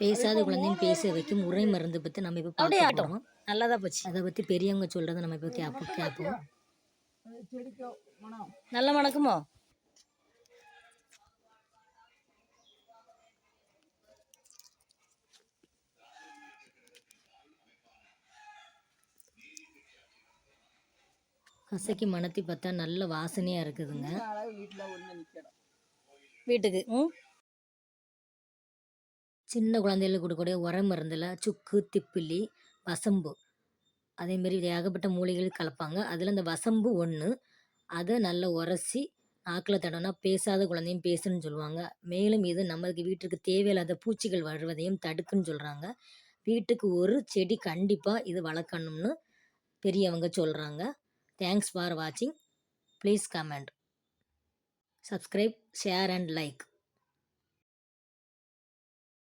பேசாத குழந்தையும் பேச வைக்கும். உரை மருந்து பற்றி நம்ம இப்போ அப்படியே ஆட்டும் போச்சு. அதை பற்றி பெரியவங்க சொல்கிறத நம்ம இப்போ கேட்போம் கேட்போம் நல்ல மணக்குமோ கசக்கி மணத்தி பார்த்தா நல்ல வாசனையாக இருக்குதுங்க. வீட்டுக்கு. ம்? சின்ன குழந்தைகளுக்கு கொடுக்கக்கூடிய உரம் மருந்தில் சுக்கு திப்பிலி வசம்பு. அதேமாரி ஏகப்பட்ட மூலிகைகள் கலப்பாங்க. அதில் இந்த வசம்பு ஒன்று அதை நல்லா உரசி நாக்கில் தடவினா பேசாத குழந்தையும் பேசுன்னு சொல்லுவாங்க. மேலும் இது நம்மளுக்கு வீட்டுக்கு தேவையில்லாத பூச்சிகள் வருவதையும் தடுக்குன்னு சொல்கிறாங்க வீட்டுக்கு ஒரு செடி கண்டிப்பாக இது வளர்க்கணும்னு பெரியவங்க சொல்கிறாங்க தேங்க்ஸ் ஃபார் வாட்சிங் please comment subscribe share and like